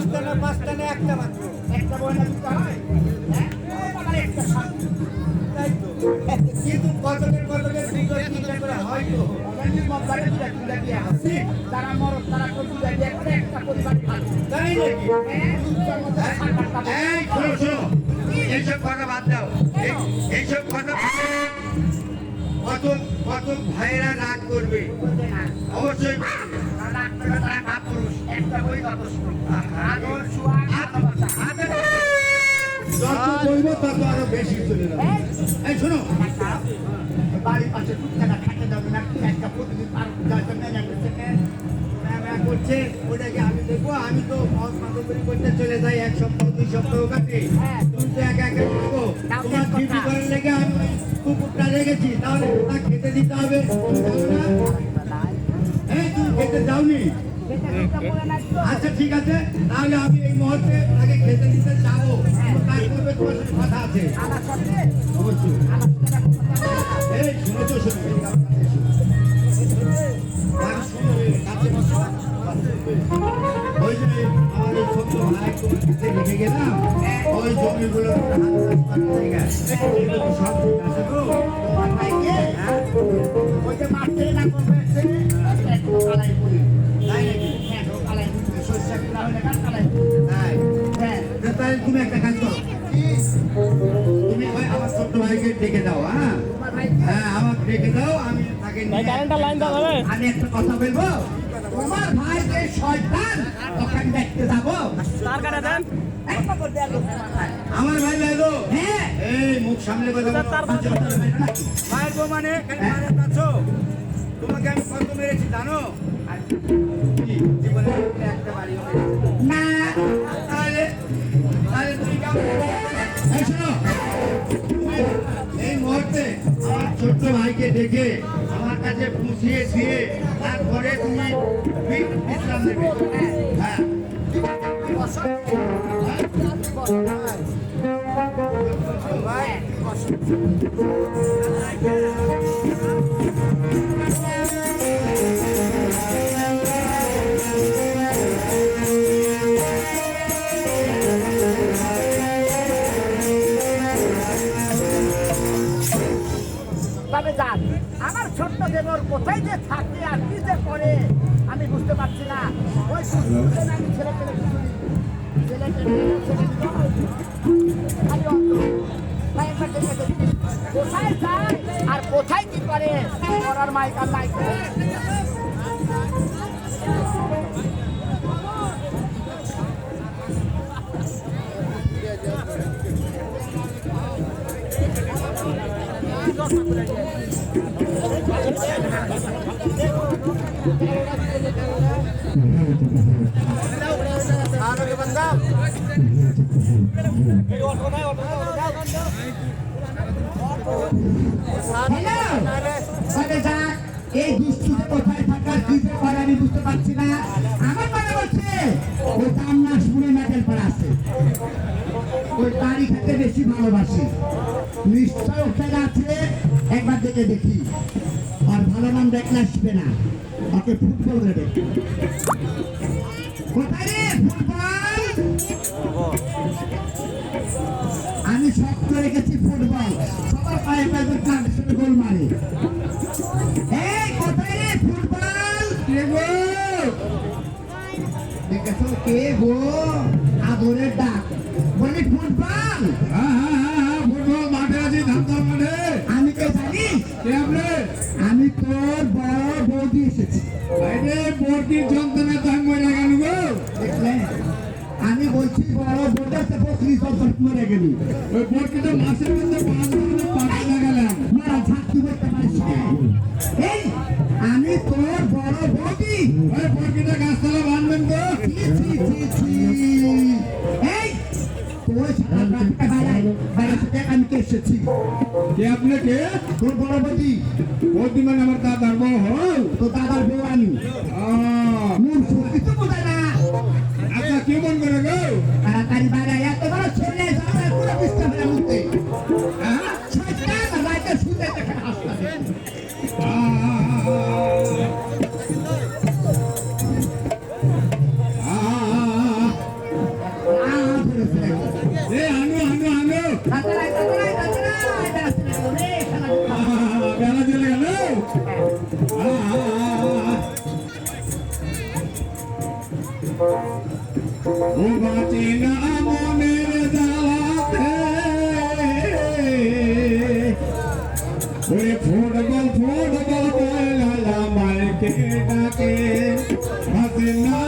দশটা না পাঁচটা না একটা মাত্র। একটা বই না হয় তাই তো। কিন্তু কতকের কতকের দুটো তিনটা করে হয় তো? অনেক মতবারে দুটা দুটা দিয়ে আছে যারা মরদ তারা দুটা একটা পরিবার তাই নাকি? হ্যাঁ? এইসব কথা বাদ দাও। এই- এইসব কথা কত কত ভাইয়েরা রাগ করবে? অবশ্যই। বাড়ির পাশে টুকটাকা খাটে যাবে না একটা প্রতিদিন পার যাইতে মেনে করছে ওটাকে আমি দেখব আমি তো মদ মাদকরি করতে চলে যাই এক সপ্তাহ দুই সপ্তাহ কাটে। হ্যাঁ। তুমি তো একা দিতে হবে খেতে যাওনি আচ্ছা ঠিক আছে তাহলে আমি এই মুহূর্তে তাকে খেতে দিতে যাব তার পূর্বে কথা আছে এই শুনো তো শুনো এই আমার কাছে এসো। আর শুনো, এই কাছে বসো। ওই ওই জমিগুলো। সব ঠিক আছে তো? ছোট্ট ভাইকে ডেকে দাও হ্যাঁ? ভাই হ্যাঁ আমাকে ডেকে দাও আমি তাকে আমি একটা কথা বলব? তোমার ভাই যে শয়তান তখন দেখতে যাব। তার কাটা দেন। আমার ভাই লাইলো? হ্যাঁ। এই মুখ সামনে বলো। তার। মায়ের বউ মানে মারা যাচ্ছ? তোমাকে আমি কত মেরেছি জানো? জীবনে একটা মেরেছি না। তাহলে তাহলে তুমি কেমন? ছোট্ট ভাইকে ডেকে আমার কাছে পুষিয়ে দিয়ে তারপরে তুমি বিশ্রাম নেবে হ্যাঁ। কোথায় আর কোথায় কি করে? করার মাইক আর এই দুষ্টুতে কোথায় থাকার বুঝতে পারছি না আমার মনে হচ্ছে ওই কামনাস পুরে আছে ওই খেতে বেশি ভালোবাসি নিশ্চয় ওখানে আছে একবার দেখে দেখি আর ভালো নাম দেখলে না ফুটবল দেবে কোথায় রে? ফুটবল আমি শক্ত রেখেছি ফুটবল। সবার পায়ে পায়ে সাথে গোল মারে। এই কোথায় রে ফুটবল? কে গো? দেখেছ কে গো? আদরের ডাক। বলি ফুটবল? হ্যাঁ হ্যাঁ হ্যাঁ ফুটবল মাঠে আছি ধামধাম মাঠে। আমি কে জানি। কে আপনি আমি তোর বড় বৌদি এসেছি আরে বর্তির যন্ত্রণা তো আমি মরে গেল গো দেখলে আমি বলছি বড় বকরি সব আমি তোর বড় বৌদি ওই গাছতলা ছি, ছি। এই তোর আমি কে এসেছি কে তোর বড় বৌদি মানে আমার দাদার বউ হল তোর দাদার বউ আমি ডাকে হাতে না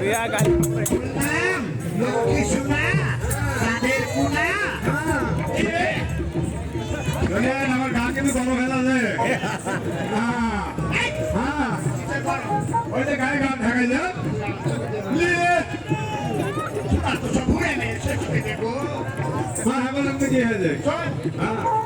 রিয়া গাড়ি। আমার গাকে তো গরম ফেলা যায় হ্যাঁ হ্যাঁ ওই যে গায়ে গান ঢাকাই যা তো সব ঘুরে নেই সে দেখো। হ্যাঁ কি হয়ে। যায় হ্যাঁ।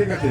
রেখাতে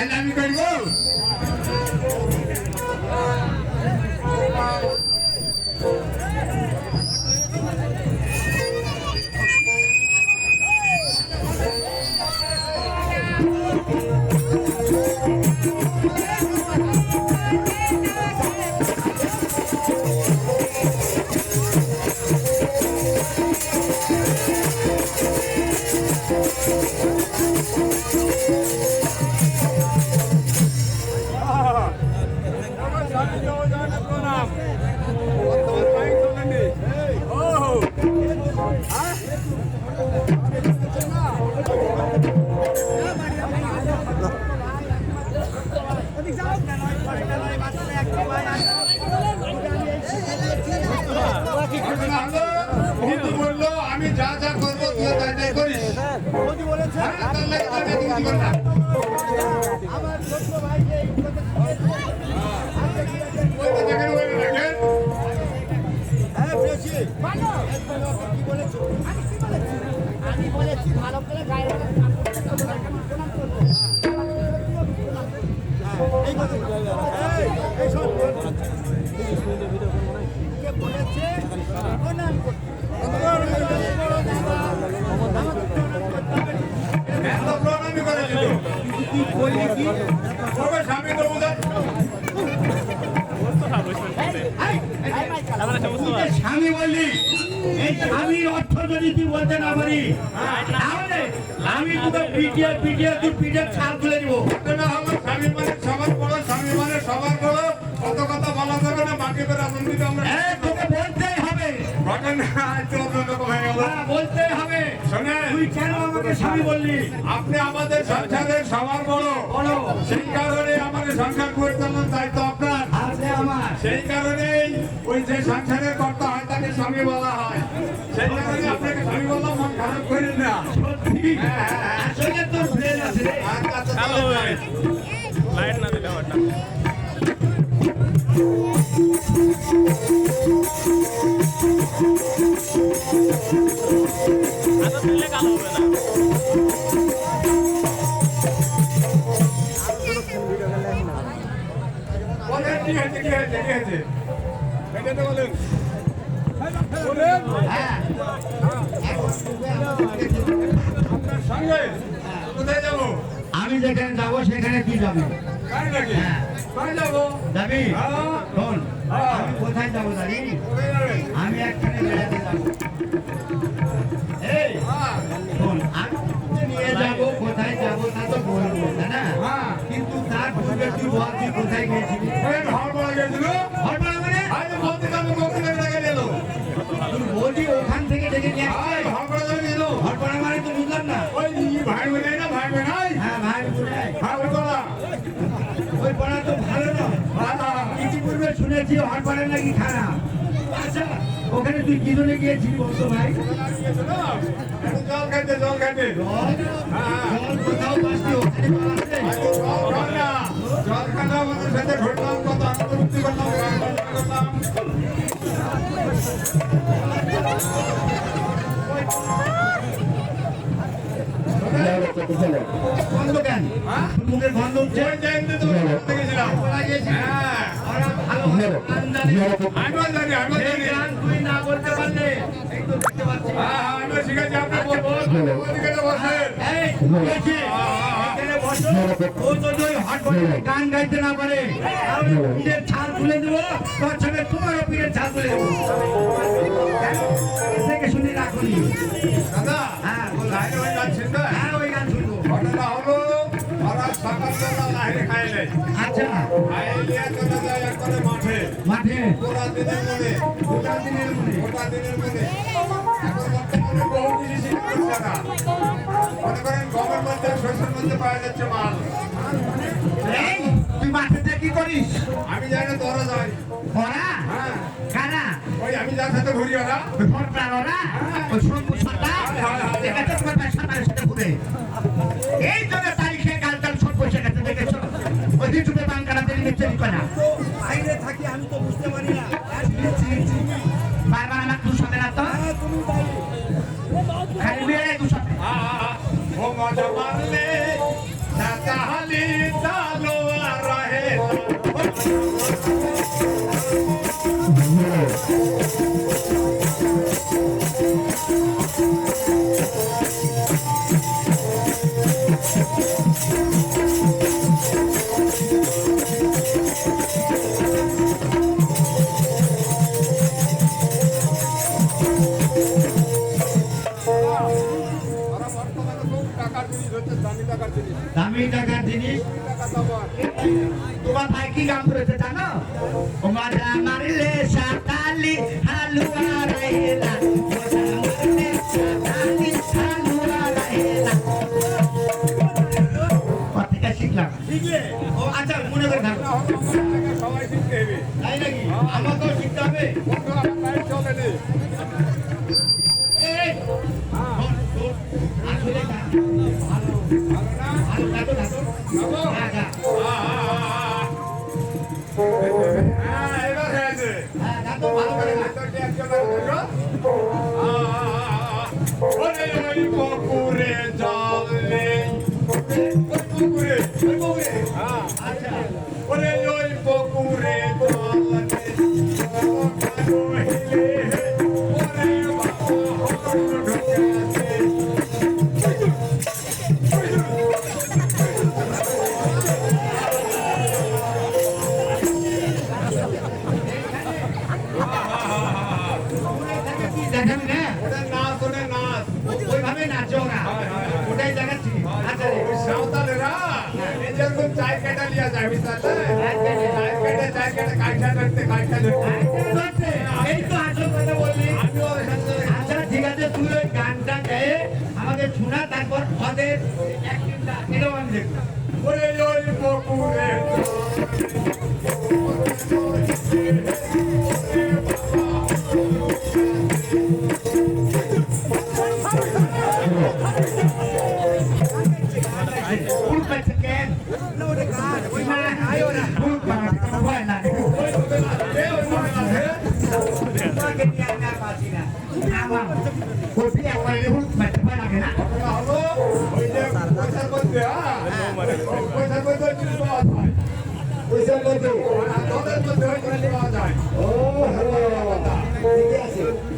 and I'm going to go. প্রণামই করে। তবে স্বামী তো বুঝাচ্ছে। স্বামী বললি এই স্বামীর অর্থ যদি তুই বলতে না পারি তাহলে আমি তোকে পিটিয়ে পিটিয়ে তুই পিঠের ছাল তুলে দিব হলো স্বামী মানে সবার বড়, স্বামী মানে সবার বড়। কত কথা বলা যাবে না, দিতে আমরা- হ্যাঁ তোকে বলতেই হবে। ঘটনা অন্যরকম হয়ে গেল। বলতেই হবে। শোনেন, তুই কেন আমাকে স্বামী বললি? আপনি আমাদের সংসারের সবার বড়। সেই কারণে আমাদের সংসার পরিচালনার সংসারের কর্তা হয় তাকে স্বামী বলা হয়। সেই কারণে আপনাকে স্বামী বলা মন খারাপ করেন না। কাছে চলে যায়। লাইট না দিলে আমি যেখানে যাব সেখানে তুই যাবি। হ্যাঁ। যাব? যাবি হ্যাঁ। শোন হ্যাঁ। আমি কোথায় যাব জানি আমি একখানে বেড়াতে যাব। এই হ্যাঁ শোন আমি নিয়ে যাব কোথায় যাব তা তো বলব না? হ্যাঁ। কিন্তু তার পূর্বে তুই বল তুই কোথায় গিয়েছিলি? পাড়া তো ভালো হ্যাঁ ইতিপূর্বে শুনেছি হরপাড়া নাকি খারাপ আচ্ছা ওখানে তুই কি জন্য গিয়েছিলি বলতো ভাই? জল খাইতে জল খাইতে। হ্যাঁ জল কোথাও পাচ্ছি জল আমাদের সাথে ঘটলাম ও যদি ওই হট বটনে গান গাইতে না পারে ছাল খুলে দেবো তোর সঙ্গে তোমারও পীরের ছাল খুলে দেবো কেন? শুনে রাখুনি দাদা হ্যাঁ বলো। লাইনে ওই গান শুনবে হ্যাঁ ওই গান শুনব ঘটনা হলো ওরা সকালবেলা লাইনে খাইলে আচ্ছা। মাঠে। মাঠে পুরা দিনের মনে গোটা দিনের মনে গোটা দিনের মনে বহু জিনিসই মনে করেন গমের মধ্যে শস্যের মধ্যে পাওয়া যাচ্ছে মাল তুই মাঠেতে কি করিস? আমি জানি না তোরা যাই হ্যাঁ কারা? ওই আমি যার সাথে ঘুরি ওরা ওই ভোটটার ওরা ওই তোমার ভাই সর্দারের সাথে ঘুরে? দামি টাকার জিনিস। তোমার ভাই কি গান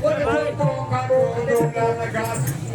What is a football, come on.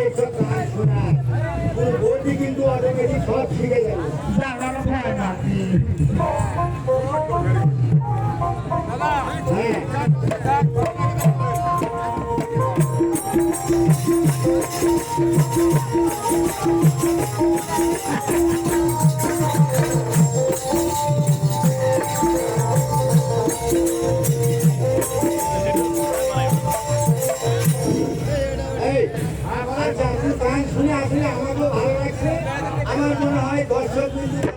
এসব কাজ শোনা বৌদি কিন্তু অটোমেটিক সব শিখে যাবে